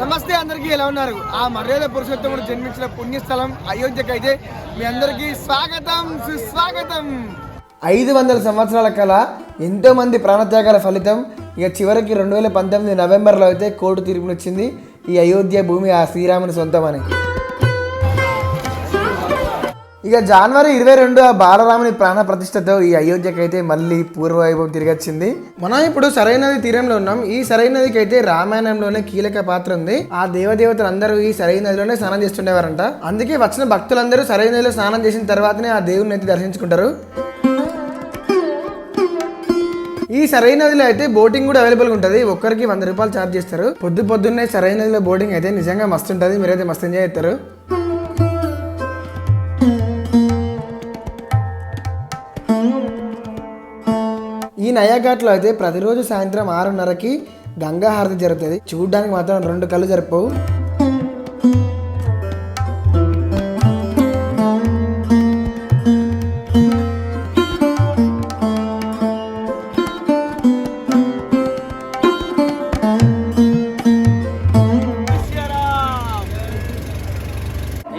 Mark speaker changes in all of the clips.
Speaker 1: నమస్తే అందరికీ ఎలా ఉన్నారు? ఆ మర్యాద పురుషోత్తముడు జన్మించిన పుణ్యస్థలం అయోధ్యకి అయితే మీ అందరికీ స్వాగతం సుస్వాగతం. ఐదు వందల సంవత్సరాల కల ఎంతో మంది ప్రాణత్యాగాల ఫలితం. ఇక చివరికి రెండు వేల పంతొమ్మిది నవంబర్లో అయితే కోర్టు తీర్పునిచ్చింది ఈ అయోధ్య భూమి ఆ శ్రీరాముని సొంతమని ఇక జనవరి ఇరవై రెండు ఆ బాలరాముని ప్రాణ ప్రతిష్టతో ఈ అయోధ్యకి అయితే మళ్ళీ పూర్వవైభవం తిరిగొచ్చింది. మనం ఇప్పుడు సరైనది తీరంలో ఉన్నాం. ఈ సరైనదికి అయితే రామాయణంలోనే కీలక పాత్ర ఉంది. ఆ దేవదేవతలు అందరూ ఈ సరైన నదిలోనే స్నానం చేస్తుండేవారంట. అందుకే వచ్చిన భక్తులందరూ సరైన నదిలో స్నానం చేసిన తర్వాతనే ఆ దేవుని అయితే దర్శించుకుంటారు. ఈ సరైన నదిలో అయితే బోటింగ్ కూడా అవైలబుల్ ఉంటుంది. ఒక్కరికి వంద రూపాయలు ఛార్జ్ చేస్తారు. పొద్దు పొద్దున్నే సరైన నదిలో బోటింగ్ అయితే నిజంగా మస్తు ఉంటుంది. మీరైతే మస్తు ఎంజాయ్ చేస్తారు. ఈ నయాఘాట్లో అయితే ప్రతిరోజు సాయంత్రం ఆరున్నరకి గంగా హారతి జరుగుతుంది చూడడానికి మాత్రం రెండు కళ్ళు జరపవు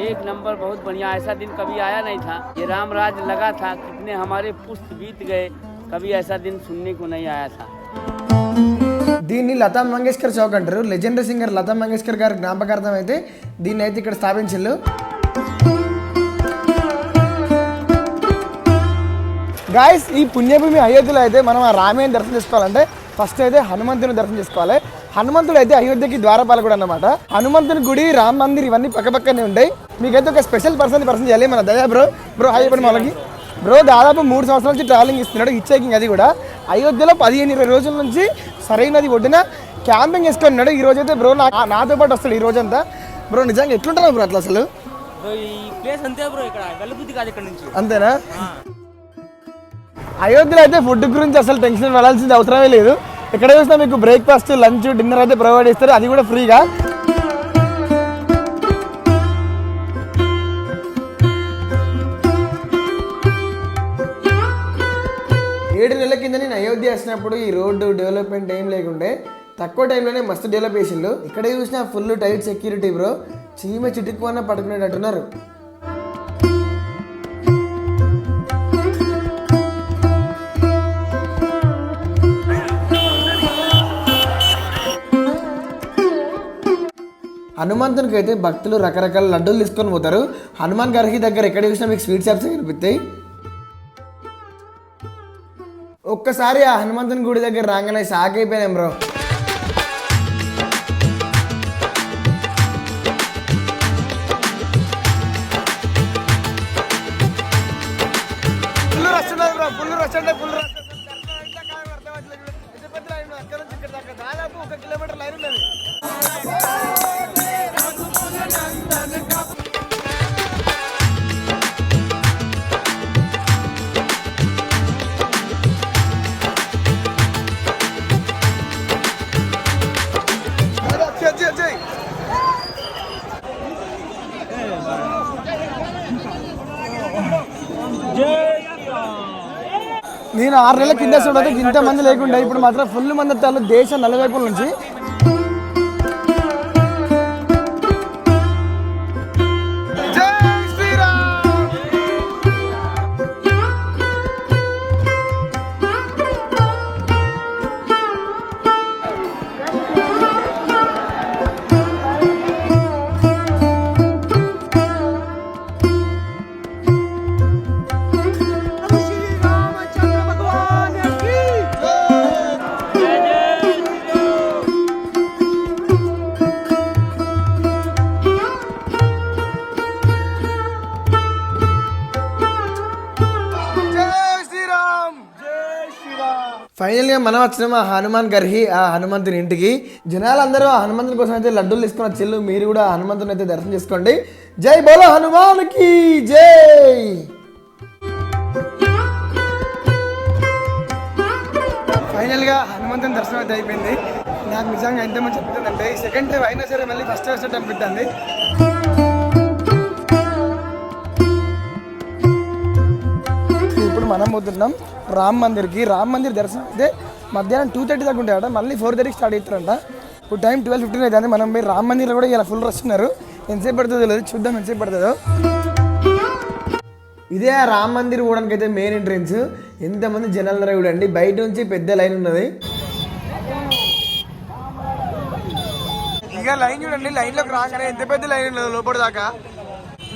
Speaker 2: एक नंबर बहुत बढ़िया ऐसा दिन कभी आया नहीं था ये राम राज लगा था कितने हमारे पुष्प बीत गए कभी ऐसा दिन सुनने को नहीं आया था
Speaker 1: దీన్ని లతా మంగేష్కర్ చౌక్ అంటారు లెజెండరీ సింగర్ లతా మంగేష్కర్ గారి జ్ఞాపకార్థం అయితే దీన్ని అయితే ఇక్కడ స్థాపించారు గాయస్ ఈ పుణ్యభూమి అయోధ్యలో అయితే మనం ఆ రామయ్యని దర్శనం చేసుకోవాలంటే ఫస్ట్ అయితే హనుమంతుని దర్శనం చేసుకోవాలి హనుమంతుడు అయితే అయోధ్యకి ద్వారపాలకుడు అన్నమాట హనుమంతుని గుడి రామ్ మందిర్ ఇవన్నీ పక్కపక్కనే ఉంటాయి మీకైతే ఒక స్పెషల్ పర్సన్ పర్సన్ చేయాలి మన దయా బ్రో బ్రో హాయ్ చెప్పండి వాళ్ళకి బ్రో దాదాపు మూడు సంవత్సరాల నుంచి ట్రావెలింగ్ ఇస్తున్నాడు హిచ్చేకింగ్ అది కూడా. అయోధ్యలో పదిహేను ఇరవై రోజుల నుంచి సరైనది ఒడ్డున క్యాంపింగ్ వేసుకొని ఉన్నాడు ఈ రోజు అయితే బ్రో నా నాతో పాటు వస్తాడు ఈ రోజంతా. బ్రో నిజంగా ఎట్లుంటారు బ్రో అట్లా అసలు?
Speaker 3: బ్రో ఈ ప్లేస్ అంతే బ్రో ఇక్కడ వెళ్ళబుద్ధి కాదు ఇక్కడ నుంచి.
Speaker 1: అంతేనా? అయోధ్యలో అయితే ఫుడ్ గురించి అసలు టెన్షన్ పడాల్సింది అవసరమే లేదు. ఎక్కడ చూసినా మీకు బ్రేక్ఫాస్ట్ లంచ్ డిన్నర్ అయితే ప్రొవైడ్ చేస్తారు. అది కూడా ఫ్రీగా చేసినప్పుడు వచ్చినప్పుడు ఈ రోడ్డు డెవలప్మెంట్ ఏం లేకుండే తక్కువ టైంలోనే మస్తు డెవలప్ చేసిండు. ఇక్కడ చూసినా ఫుల్ టైట్ సెక్యూరిటీ బ్రో. చీమ చిటుక్కువన్న పడుకునేటట్టున్నారు. హనుమంతునికి అయితే భక్తులు రకరకాల లడ్డూలు తీసుకొని పోతారు. హనుమాన్ గారికి దగ్గర ఎక్కడ చూసినా మీకు స్వీట్ షాప్స్ కనిపిస్తాయి. ఒక్కసారి ఆ హనుమంతుని గుడి దగ్గర రాగానే షాక్ అయిపోయాం bro. Full rush bro full rush అంటే ఫుల్ నేను ఆరు నెలల కింద చూడదు ఇంత మంది లేకుండా. ఇప్పుడు మాత్రం ఫుల్ మంది వస్తారు దేశం నలువైపుల నుంచి. ఫైనల్గా మనం వచ్చినాం ఆ హనుమాన్ గర్హి ఆ హనుమంతుని ఇంటికి. జనాలందరూ ఆ హనుమంతుని కోసం అయితే లడ్డూలు తీసుకున్న చెల్లు మీరు కూడా ఆ హనుమంతుని అయితే దర్శనం చేసుకోండి. జై బోలో హనుమాన్కి! జై! ఫైనల్గా హనుమంతుని దర్శనం అయితే అయిపోయింది. నాకు నిజంగా ఎంతమంది చెప్తుందంటే సెకండ్ టైం అయినా సరే మళ్ళీ ఫస్ట్ వచ్చినట్టు అనిపిస్తుంది. మనం పోతున్నాం రామ్ మందిర్కి. రామ్ మందిర్ దర్శనం అయితే మధ్యాహ్నం టూ థర్టీ దాకా ఉంటాయట. మళ్ళీ ఫోర్ థర్టీకి స్టార్ట్ అవుతారంట ఇప్పుడు టైం ట్వెల్వ్ ఫిఫ్టీన్ అవుతుంది మనం పోయి రామ్ మందిర్లో కూడా ఇలా ఫుల్ రష్ ఉన్నారు. ఎంతసేపు పడుతుందో లేదు చూద్దాం ఎంతసేపు పడుతుందో. ఇదే ఆ రామ్ మందిర్ పోవడానికి అయితే మెయిన్ ఎంట్రెన్స్ ఎంతమంది జనాలు చూడండి. బయట నుంచి పెద్ద లైన్ ఉన్నది. ఇక లైన్ చూడండి. లైన్లోకి రాగానే ఎంత పెద్ద లైన్ ఉన్నది లోపల దాకా.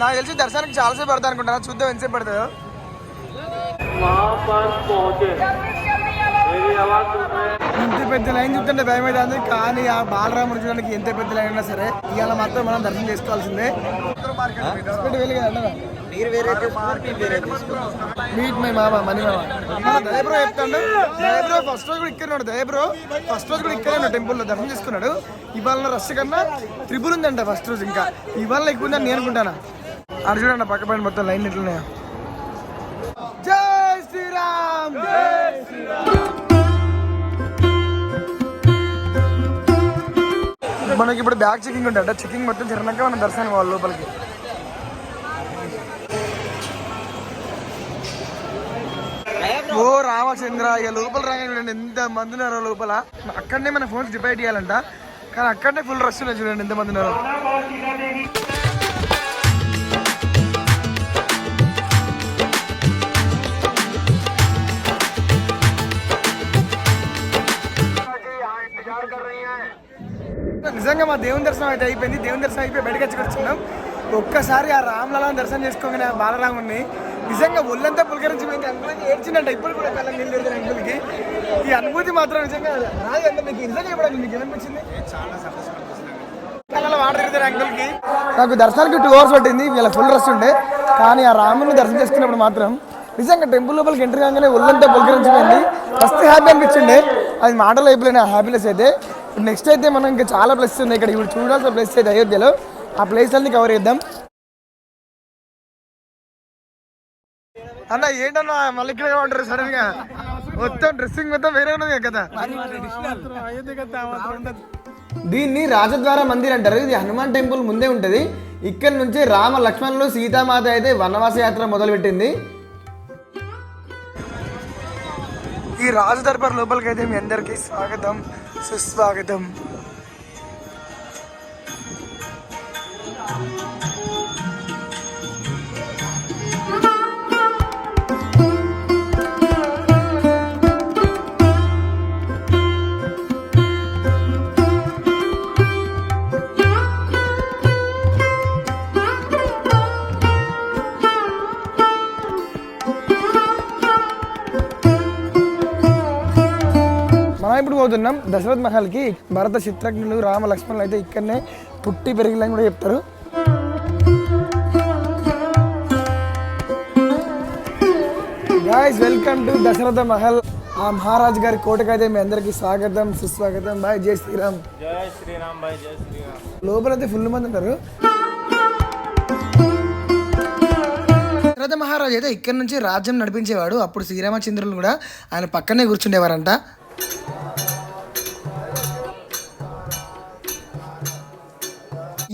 Speaker 1: నాకు తెలిసి దర్శనానికి చాలాసేపు పడతా అనుకుంటాను. చూద్దాం ఎంతసేపు పడుతుందో. ఇంత పెద్ద లైన్ చూస్తుంటే భయం అవుతుంది కానీ ఆ బాలరాముడు చూడడానికి ఎంత పెద్ద లైన్ ఉన్నా సరే ఇవాళ మాత్రం మనం దర్శనం చేసుకోవాల్సిందే. మీట్ మై మామ మనీ మామ. దయబ్రో చెప్తాడు. దయబ్రో ఫస్ట్ రోజు కూడా ఇక్కడ ఉన్నాడు. దయబ్రో ఫస్ట్ రోజు కూడా ఇక్కడ ఉన్నాడు టెంపుల్లో దర్శనం చేసుకున్నాడు. ఇవాళ రష్ కన్నా త్రిపుల్ ఉందంట ఫస్ట్ రోజు ఇంకా. ఇవాళ ఎక్కువ ఉందని నేను అనుకుంటాను? అది చూడండి పక్క పైన మొత్తం లైన్ ఎట్లున్నాయో. శ్రీరామ్ జై మనకి ఇప్పుడు బ్యాగ్ చెకింగ్ ఉంటుంది చెకింగ్ మొత్తం జరిగినాక మనం దర్శనం వాళ్ళ లోపలికి. ఓ రామచంద్ర ఇక లోపల రాగానే చూడండి ఎంత మంది ఉన్నారో లోపల. అక్కడనే మన ఫోన్స్ డిపైడ్ చేయాలంట. కానీ అక్కడనే ఫుల్ రష్ ఉన్నాయి చూడండి ఎంత మంది ఉన్నారో. నిజంగా మా దేవుని దర్శనం అయితే అయిపోయింది. దేవుని దర్శనం అయిపోయి బయటకు వచ్చి కూర్చున్నాం. ఒక్కసారి ఆ రామ్లలాని దర్శనం చేసుకోగానే ఆ బాలరాముని నిజంగా ఒళ్ళంతా పులకరించిపోయింది అనుభూతి ఏడ్చిందంట. ఇప్పుడు కూడా కళ్ళ నీళ్ళు పెడతారు అంకుల్కి. ఈ అనుభూతి మాత్రం నిజంగా నాది అంత మీకు నిజంగా చెప్పడానికి మీకు ఏమనిపించింది? కళ్ళలో వాటర్ అంకుల్కి. నాకు దర్శనానికి టూ అవర్స్ పట్టింది. వీళ్ళ ఫుల్ రష్ ఉండే. కానీ ఆ రాముని దర్శనం చేసుకున్నప్పుడు మాత్రం నిజంగా టెంపుల్ లోపలికి ఎంటర్ కాగానే ఒళ్ళంతా పులకరించిపోయింది. First happy అనిపించిండే. అది మాటలు అయిపోయిన హ్యాపీనెస్ అయితే. నెక్స్ట్ అయితే మనం ఇంకా చాలా ప్లేసెస్ ఉన్నాయి. ఇక్కడ ఇప్పుడు చూడాల్సిన ప్లేస్ అయితే అయోధ్యలో. ఆ ప్లేస్ అన్ని కవర్ చేద్దాం. అన్న ఏంటన్నా మళ్ళీ ఇక్కడే ఉంటారు సడన్గా? మొత్తం డ్రెస్సింగ్ మొత్తం వేరే ఉన్నది కదా? దీన్ని రాజద్వార మందిర్ అంటారు. ఇది హనుమాన్ టెంపుల్ ముందే ఉంటుంది. ఇక్కడ నుంచి రామ లక్ష్మణులు సీతామాత అయితే వనవాస యాత్ర మొదలుపెట్టింది. ఈ రాజదర్బార్ లోపలికి అయితే మీ అందరికీ స్వాగతం. సుస్వాగతం మనం ఇప్పుడు పోతున్నాం దశరథ్ మహల్కి భరత చిత్రజ్ఞులు రామ లక్ష్మణులు అయితే ఇక్కడనే పుట్టి పెరిగిలని కూడా చెప్తారు. Welcome to Dasaratha Mahal. ఆ మహారాజ్ గారి కోటకైతే అయితే మీ అందరికి స్వాగతం సుస్వాగతం. బాయ్ జై శ్రీరామ్.
Speaker 3: జై శ్రీరామ్ బాయ్ జై శ్రీరామ్.
Speaker 1: లోపలైతే ఫుల్ మంది ఉంటారు. దశరథ మహారాజ్ అయితే ఇక్కడ నుంచి రాజ్యం నడిపించేవాడు. అప్పుడు శ్రీరామచంద్రులు కూడా ఆయన పక్కనే కూర్చుండేవారంట.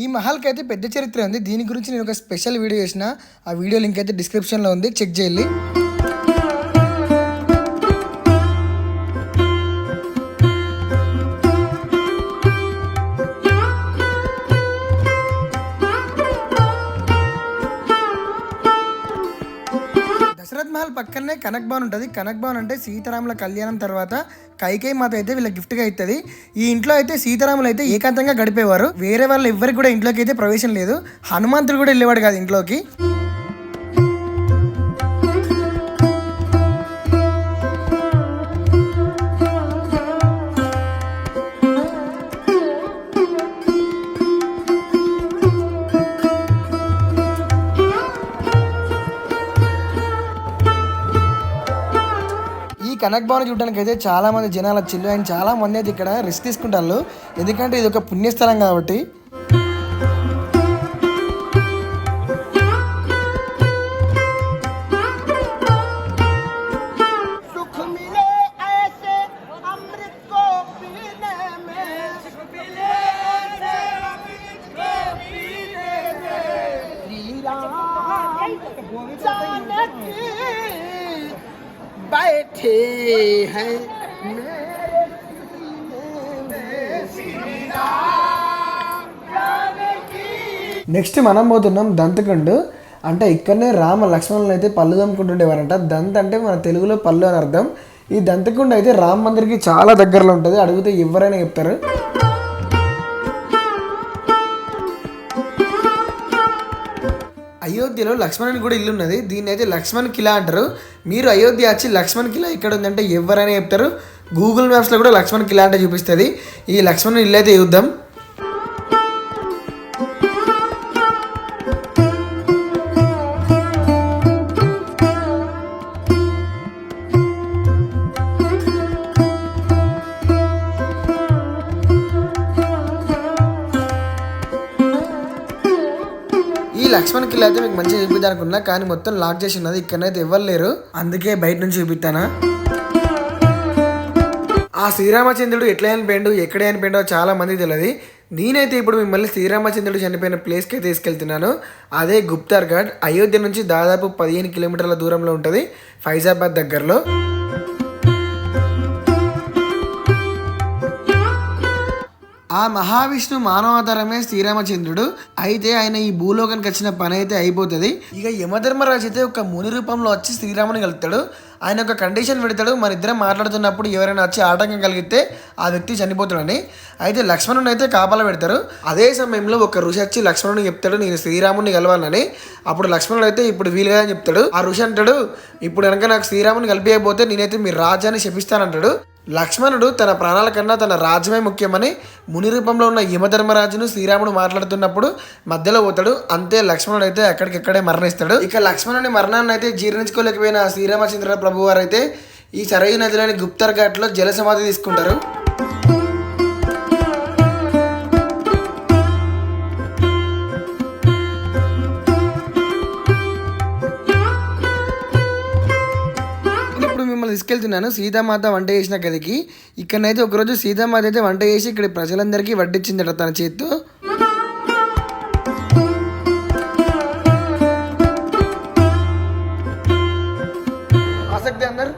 Speaker 1: ఈ మహల్కి అయితే పెద్ద చరిత్ర ఉంది. దీని గురించి నేను ఒక స్పెషల్ వీడియో చేసిన. ఆ వీడియో లింక్ అయితే డిస్క్రిప్షన్లో ఉంది. చెక్ చేయాలి మహల్ పక్కనే కనక్ భవన్ ఉంటుంది. కనక్ భవన్ అంటే సీతారాముల కళ్యాణం తర్వాత కైకేయి మాత అయితే వీళ్ళ గిఫ్ట్గా అవుతుంది ఇస్తుంది ఈ ఇంట్లో అయితే సీతారాములు అయితే ఏకాంతంగా గడిపేవారు. వేరే వాళ్ళు ఎవ్వరికి కూడా ఇంట్లోకి అయితే ప్రవేశం లేదు. హనుమంతుడు కూడా వెళ్ళేవాడు కాదు ఇంట్లోకి. కనక్ భవన్ చూడడానికి అయితే చాలా మంది జనాలు వచ్చిండ్రు అండ్ చాలా మంది అయితే ఇక్కడ రెస్ట్ తీసుకుంటారు. ఎందుకంటే ఇది ఒక పుణ్యస్థలం కాబట్టి నెక్స్ట్ మనం పోతున్నాం దంతకుండు. అంటే ఇక్కడనే రామ లక్ష్మణులు అయితే పళ్ళు దమ్ముకుంటుండేవారంట దంత అంటే మన తెలుగులో పళ్ళు అని అర్థం. ఈ దంతకుండ అయితే రామ మందిర్కి చాలా దగ్గరలో ఉంటుంది. అడిగితే ఎవరైనా చెప్తారు. అయోధ్యలో లక్ష్మణుని కూడా ఇల్లు ఉన్నది. దీన్ని అయితే లక్ష్మణ్ కిలా అంటారు. మీరు అయోధ్య వచ్చి లక్ష్మణ్ కిలా ఎక్కడ ఉందంటే ఎవరైనా చెప్తారు. గూగుల్ మ్యాప్స్లో కూడా లక్ష్మణ్ కిలా అంటే చూపిస్తుంది. ఈ లక్ష్మణుని ఇల్లు అయితే చూద్దాం. మంచిగా చూపిద్దాం అనుకున్నా కానీ మొత్తం లాక్ చేసి ఉన్నది. ఇక్కడనైతే ఇవ్వలేరు లేరు. అందుకే బయట నుంచి చూపిస్తానా ఆ శ్రీరామచంద్రుడు ఎట్లా చనిపోయిండు ఎక్కడ చనిపోయిండో చాలా మంది తెలియదు. నేనైతే ఇప్పుడు మిమ్మల్ని శ్రీరామచంద్రుడు చనిపోయిన ప్లేస్కి తీసుకెళ్తున్నాను. అదే గుప్తార్ ఘాట్ అయోధ్య నుంచి దాదాపు పదిహేను కిలోమీటర్ల దూరంలో ఉంటుంది ఫైజాబాద్ దగ్గరలో. ఆ మహావిష్ణు మానవాధారమే శ్రీరామచంద్రుడు. అయితే ఆయన ఈ భూలోకానికి వచ్చిన పని అయితే అయిపోతుంది. ఇక యమధర్మరాజు అయితే ఒక ముని రూపంలో వచ్చి శ్రీరాముని కలుగుతాడు ఆయన ఒక కండిషన్ పెడతాడు. మన ఇద్దరం మాట్లాడుతున్నప్పుడు ఎవరైనా వచ్చి ఆటంకం కలిగితే ఆ వ్యక్తి చనిపోతాడని. అయితే లక్ష్మణుని అయితే కాపలా పెడతారు. అదే సమయంలో ఒక ఋషి వచ్చి లక్ష్మణుని చెప్తాడు నేను శ్రీరాముని కలవాలని. అప్పుడు లక్ష్మణుడు అయితే ఇప్పుడు వీలుగా అని చెప్తాడు. ఆ ఋషి అంటాడు ఇప్పుడు కనుక నాకు శ్రీరాముని కలిపియకపోతే నేనైతే మీ రాజ్యాన్ని శపిస్తానంటాడు. లక్ష్మణుడు తన ప్రాణాల కన్నా తన రాజ్యమే ముఖ్యమని ముని రూపంలో ఉన్న యమధర్మరాజును శ్రీరాముడు మాట్లాడుతున్నప్పుడు మధ్యలో పోతాడు. అంతే లక్ష్మణుడు అయితే అక్కడికక్కడే మరణిస్తాడు. ఇక లక్ష్మణుని మరణాన్ని అయితే జీర్ణించుకోలేకపోయిన శ్రీరామచంద్ర ప్రభు వారు అయితే ఈ సరయు నదిలోని గుప్తర్ ఘాట్లో జలసమాధి తీసుకుంటారు. తీసుకెళ్తున్నాను. సీతామాత వంట చేసిన గదికి. ఇక్కడనైతే ఒకరోజు సీతామాత అయితే వంట చేసి ఇక్కడ ప్రజలందరికీ వడ్డించిందట తన చేత్తో. ఆసక్తి అందరు?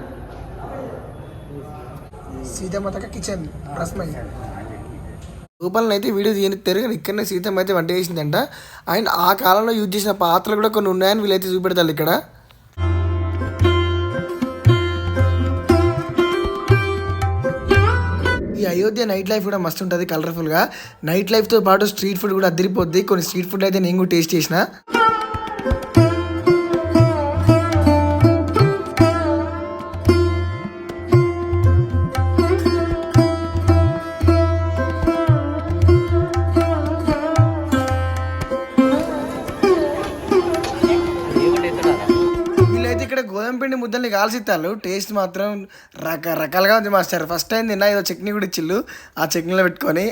Speaker 1: సీతామాత కిచెన్ రస్మై. రూపాలను అయితే వీడియో తీయనిస్తారు కానీ ఇక్కడనే సీతమ్మ అయితే వంట చేసిందంట. అండ్ ఆ కాలంలో యూజ్ చేసిన పాత్రలు కూడా కొన్ని ఉన్నాయని వీళ్ళైతే చూపెడతారు ఇక్కడ. అయోధ్య నైట్ లైఫ్ కూడా మస్తు ఉంటుంది కలర్ఫుల్గా నైట్ లైఫ్తో పాటు స్ట్రీట్ ఫుడ్ కూడా అదిరిపోద్ది కొన్ని స్ట్రీట్ ఫుడ్ అయితే నేను కూడా టేస్ట్ చేసిన. ముద్దల్ని కాల్చిత్తారు టేస్ట్ మాత్రం రకరకాలుగా ఉంది మాస్టర్. ఫస్ట్ టైం తిన్నా ఏదో చట్నీ కూడా ఇచ్చిళ్ళు. ఆ చట్నీలో పెట్టుకొని.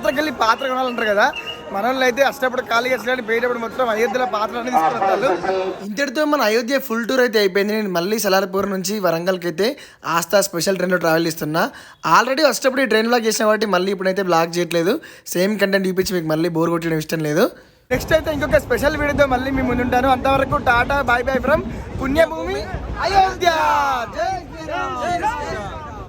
Speaker 1: యాత్రకి వెళ్ళి పాత్ర కొనాలంటారు కదా. మన వాళ్ళు అయితే అష్టప్పుడు ఖాళీగా వచ్చినట్టు పోయేటప్పుడు మొత్తం అయోధ్యలో పాత్ర అనేది తీసుకుంటారు ఇంతటితో మన అయోధ్య ఫుల్ టూర్ అయితే అయిపోయింది. నేను మళ్ళీ సలార్పూర్ నుంచి వరంగల్కి అయితే ఆస్థా స్పెషల్ ట్రైన్లో ట్రావెల్ చేస్తున్నా. ఆల్రెడీ ఈ ట్రైన్ బ్లాగ్ చేసిన కాబట్టి మళ్ళీ ఇప్పుడైతే బ్లాగ్ చేయట్లేదు. సేమ్ కంటెంట్ చూపించి మీకు మళ్ళీ బోర్ కొట్టడం ఇష్టం లేదు. నెక్స్ట్ అయితే ఇంకొక స్పెషల్ వీడియోతో మళ్ళీ మీ ముందుంటాను. అంతవరకు టాటా బాయ్ బాయ్ ఫ్రమ్ పుణ్యభూమి అయోధ్య. జై